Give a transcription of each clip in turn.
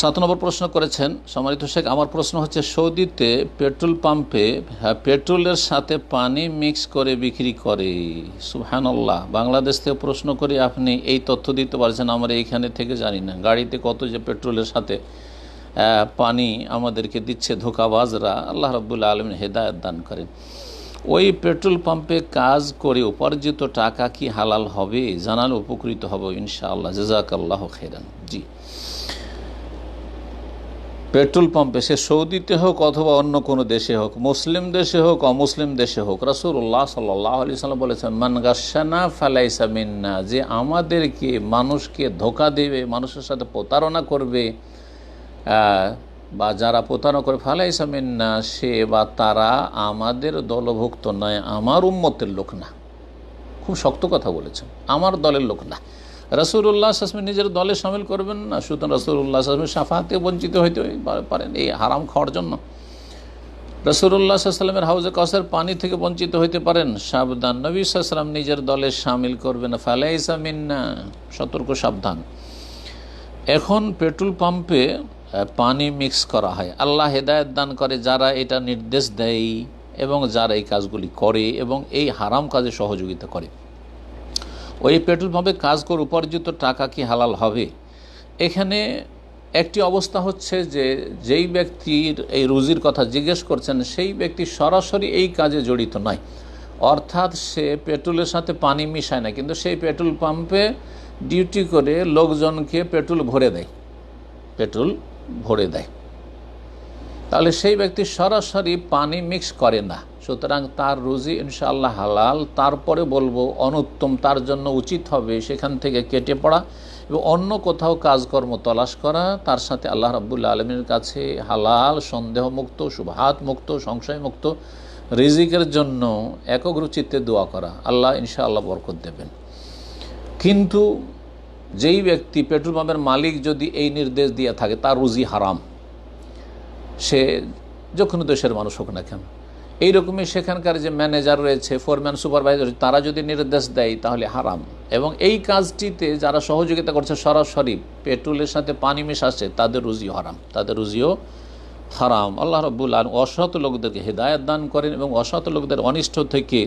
সাত নম্বর প্রশ্ন করেছেন সম্মানিত শেখ আমার প্রশ্ন হচ্ছে সৌদিতে পেট্রোল পাম্পে হ্যাঁ, পেট্রোলের সাথে পানি মিক্স করে বিক্রি করে। সুবহানাল্লাহ। বাংলাদেশ থেকে প্রশ্ন করে আপনি এই তথ্য দিতে পারছেন? আমরা এইখানে থেকে জানি না। গাড়িতে কত যে পেট্রোলের সাথে পানি আমাদেরকে দিচ্ছে ধোকাবাজরা আল্লাহ রব্বুল্লা আলম হেদায়ত দান করেন। ওই পেট্রোল পাম্পে কাজ করে উপার্জিত টাকা কি হালাল হবে? জানালে উপকৃত হব ইনশাআল্লাহ। জাজাকাল্লাহ খেরান জি। পেট্রোল পাম্পে সে সৌদিতে হোক অথবা অন্য কোনো দেশে হোক, মুসলিম দেশে হোক, অমুসলিম দেশে হোক রসুল্লাহ সাল্লাহ আলি সাল্লাম বলেছেন, মান গাসানা ফালাইসা মিন্না যে আমাদেরকে, মানুষকে ধোকা দেবে, মানুষের সাথে প্রতারণা করবে বা যারা প্রতারণা করে, ফালাইসা মিন্না সে বা তারা আমাদের দলভুক্ত নয়, আমার উম্মতের লোক না। খুব শক্ত কথা বলেছেন, আমার দলের লোক না। রসুল্লাহ আসমি নিজের দলে সামিল করবেন না, সুতরাং রসুল্লাহ আসমি সাফাতে বঞ্চিত হইতে পারেন এই হারাম খাওয়ার জন্য। রসুল্লাহ সাল্লামের হাউজে কসের পানি থেকে বঞ্চিত হইতে পারেন, সাবধান। নবী সাল্লাম নিজের দলে সামিল করবেন ফালাইসা মিন্না, সতর্ক, সাবধান। এখন পেট্রোল পাম্পে পানি মিক্স করা হয়। আল্লাহ হেদায়ত দান করে যারা এটা নির্দেশ দেয় এবং যারা এই কাজগুলি করে এবং এই হারাম কাজে সহযোগিতা করে। ওই পেট্রোল পাম্পে কাজ করে, উপার্জিত টাকা কি হালাল হবে? এখানে একটি অবস্থা হচ্ছে যে, যেই ব্যক্তির এই রুজির কথা জিজ্ঞেস করছেন, সেই ব্যক্তি সরাসরি এই কাজে জড়িত নয়। অর্থাৎ সে পেট্রোলের সাথে পানি মিশায় না, কিন্তু সেই পেট্রোল পাম্পে ডিউটি করে লোকজনকে পেট্রোল ভরে দেয়। পেট্রোল ভরে দেয়। তাহলে সেই ব্যক্তি সরাসরি পানি মিক্স করে না। সুতরাং তার রুজি ইনশাআল্লাহ হালাল। তারপরে বলব, অনুত্তম, তার জন্য উচিত হবে সেখান থেকে কেটে পড়া এবং অন্য কোথাও কাজকর্ম তলাশ করা। তার সাথে আল্লাহ রাবুল্লা আলমীর কাছে হালাল, সন্দেহমুক্ত শুভাত মুক্ত সংশয় মুক্ত রিজিকের জন্য একগ্রচিত্তে দোয়া করা। আল্লাহ ইনশাআল্লাহ বরকত দেবেন। কিন্তু যেই ব্যক্তি পেট্রোল পাম্পের মালিক যদি এই নির্দেশ দিয়ে থাকে, তার রুজি হারাম। সে যে কোনো দেশের মানুষ হোক না কেন। এইরকমই সেখানকার যে ম্যানেজার রয়েছে ফোরম্যান সুপারভাইজার তারা যদি নির্দেশ দেয় তাহলে হারাম। এবং এই কাজটিতে যারা সহযোগিতা করছে, সরাসরি পেট্রোলের সাথে পানি মেশাচ্ছে, তাদের রুজি হারাম। তাদের রুজিও হারাম। আল্লাহ রব্বুল আলম অসৎ লোকদেরকে হেদায়ত দান করেন এবং অসৎ লোকদের অনিষ্ট থেকে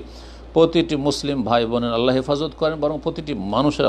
প্রতিটি মুসলিম ভাই বোনের আল্লাহ হেফাজত করেন, বরং প্রতিটি মানুষের